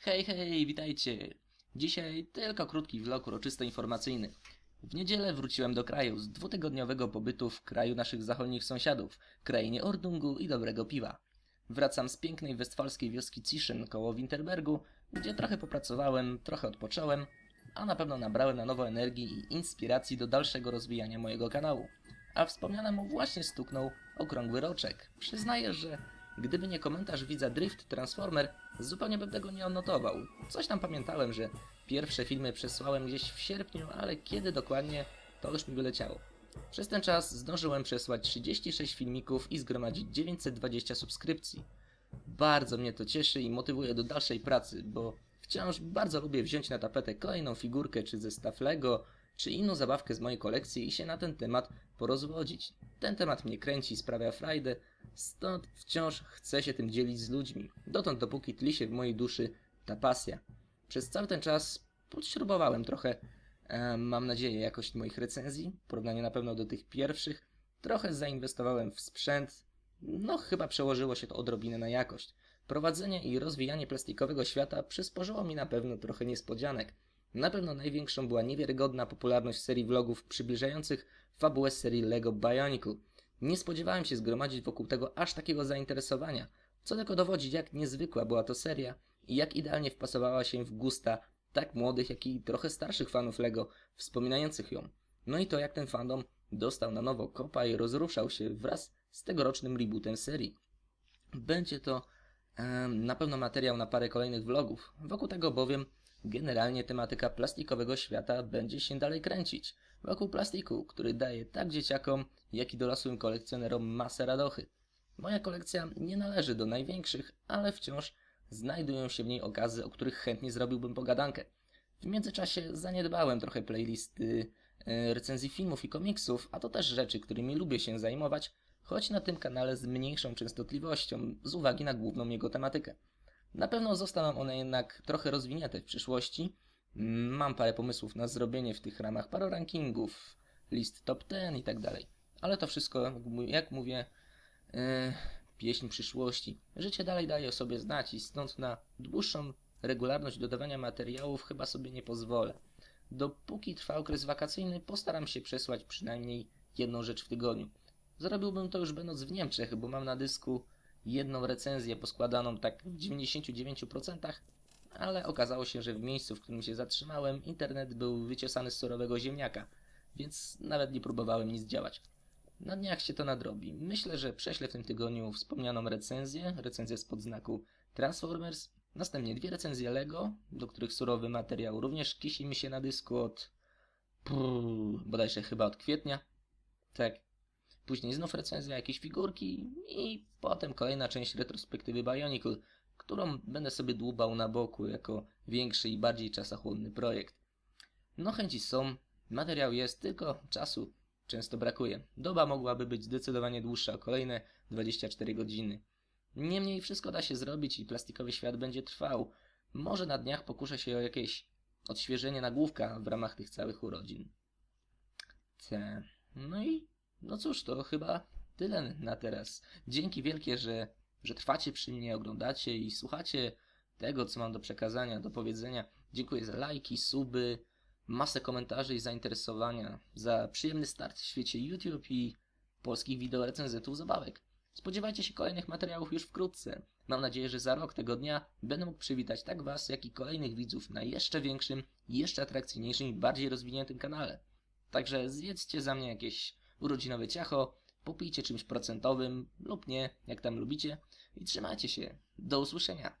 Hej, hej, witajcie! Dzisiaj tylko krótki vlog uroczysto-informacyjny. W niedzielę wróciłem do kraju z dwutygodniowego pobytu w kraju naszych zachodnich sąsiadów, krainie Ordungu i dobrego piwa. Wracam z pięknej westfalskiej wioski Ciszyn koło Winterbergu, gdzie trochę popracowałem, trochę odpocząłem, a na pewno nabrałem na nowo energii i inspiracji do dalszego rozwijania mojego kanału. A wspomnianemu właśnie stuknął okrągły roczek. Przyznaję, że gdyby nie komentarz widza Drift Transformer, zupełnie bym tego nie odnotował. Coś tam pamiętałem, że pierwsze filmy przesłałem gdzieś w sierpniu, ale kiedy dokładnie, to już mi wyleciało. Przez ten czas zdążyłem przesłać 36 filmików i zgromadzić 920 subskrypcji. Bardzo mnie to cieszy i motywuje do dalszej pracy, bo wciąż bardzo lubię wziąć na tapetę kolejną figurkę czy zestaw Lego, czy inną zabawkę z mojej kolekcji i się na ten temat porozwodzić. Ten temat mnie kręci, sprawia frajdę, stąd wciąż chcę się tym dzielić z ludźmi. Dotąd dopóki tli się w mojej duszy ta pasja. Przez cały ten czas podśrubowałem trochę, e, mam nadzieję, jakość moich recenzji, w porównaniu na pewno do tych pierwszych. Trochę zainwestowałem w sprzęt, no chyba przełożyło się to odrobinę na jakość. Prowadzenie i rozwijanie plastikowego świata przysporzyło mi na pewno trochę niespodzianek. Na pewno największą była niewiarygodna popularność serii vlogów przybliżających fabułę serii LEGO Bionicle. Nie spodziewałem się zgromadzić wokół tego aż takiego zainteresowania, co tylko dowodzi jak niezwykła była to seria i jak idealnie wpasowała się w gusta tak młodych, jak i trochę starszych fanów LEGO wspominających ją. No i to jak ten fandom dostał na nowo kopa i rozruszał się wraz z tegorocznym rebootem serii. Będzie to na pewno materiał na parę kolejnych vlogów. Wokół tego bowiem generalnie tematyka plastikowego świata będzie się dalej kręcić. Wokół plastiku, który daje tak dzieciakom, jak i dorosłym kolekcjonerom masę radochy. Moja kolekcja nie należy do największych, ale wciąż znajdują się w niej okazy, o których chętnie zrobiłbym pogadankę. W międzyczasie zaniedbałem trochę playlisty e, recenzji filmów i komiksów, a to też rzeczy, którymi lubię się zajmować, choć na tym kanale z mniejszą częstotliwością, z uwagi na główną jego tematykę. Na pewno zostaną one jednak trochę rozwinięte w przyszłości. Mam parę pomysłów na zrobienie w tych ramach paru rankingów, list top 10 i tak dalej. Ale to wszystko, jak mówię, yy, pieśń przyszłości. Życie dalej daje o sobie znać i stąd na dłuższą regularność dodawania materiałów chyba sobie nie pozwolę. Dopóki trwa okres wakacyjny, postaram się przesłać przynajmniej jedną rzecz w tygodniu. Zrobiłbym to już będąc w Niemczech, bo mam na dysku jedną recenzję poskładaną tak w 99%, ale okazało się, że w miejscu, w którym się zatrzymałem, internet był wyciosany z surowego ziemniaka, więc nawet nie próbowałem nic działać. Na dniach się to nadrobi. Myślę, że prześlę w tym tygodniu wspomnianą recenzję, recenzję spod znaku Transformers, następnie dwie recenzje Lego, do których surowy materiał również kisi mi się na dysku od Puh, bodajże chyba od kwietnia. Tak. Później znów recenzja jakiejś figurki i potem kolejna część retrospektywy Bionicle, którą będę sobie dłubał na boku jako większy i bardziej czasochłonny projekt. No chęci są, materiał jest, tylko czasu często brakuje. Doba mogłaby być zdecydowanie dłuższa, kolejne 24 godziny. Niemniej wszystko da się zrobić i plastikowy świat będzie trwał. Może na dniach pokuszę się o jakieś odświeżenie nagłówka w ramach tych całych urodzin. Te. No i no cóż, to chyba tyle na teraz. Dzięki wielkie, że, że trwacie przy mnie, oglądacie i słuchacie tego, co mam do przekazania, do powiedzenia. Dziękuję za lajki, suby, masę komentarzy i zainteresowania, za przyjemny start w świecie YouTube i polskich wideorecenzentów zabawek. Spodziewajcie się kolejnych materiałów już wkrótce. Mam nadzieję, że za rok tego dnia będę mógł przywitać tak Was, jak i kolejnych widzów na jeszcze większym, jeszcze atrakcyjniejszym i bardziej rozwiniętym kanale. Także zjedzcie za mnie jakieś urodzinowe ciacho, popijcie czymś procentowym lub nie, jak tam lubicie i trzymajcie się. Do usłyszenia.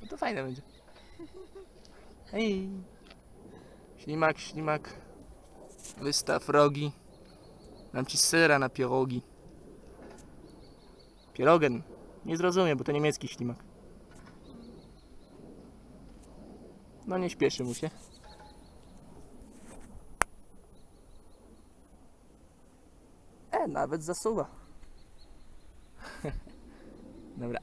No to fajne będzie. Hej! Ślimak, ślimak. Wystaw rogi. Dam ci sera na pierogi. Pierogen. Nie zrozumiem, bo to niemiecki ślimak. No nie śpieszy mu się. Nawet zasuwa. Dobra.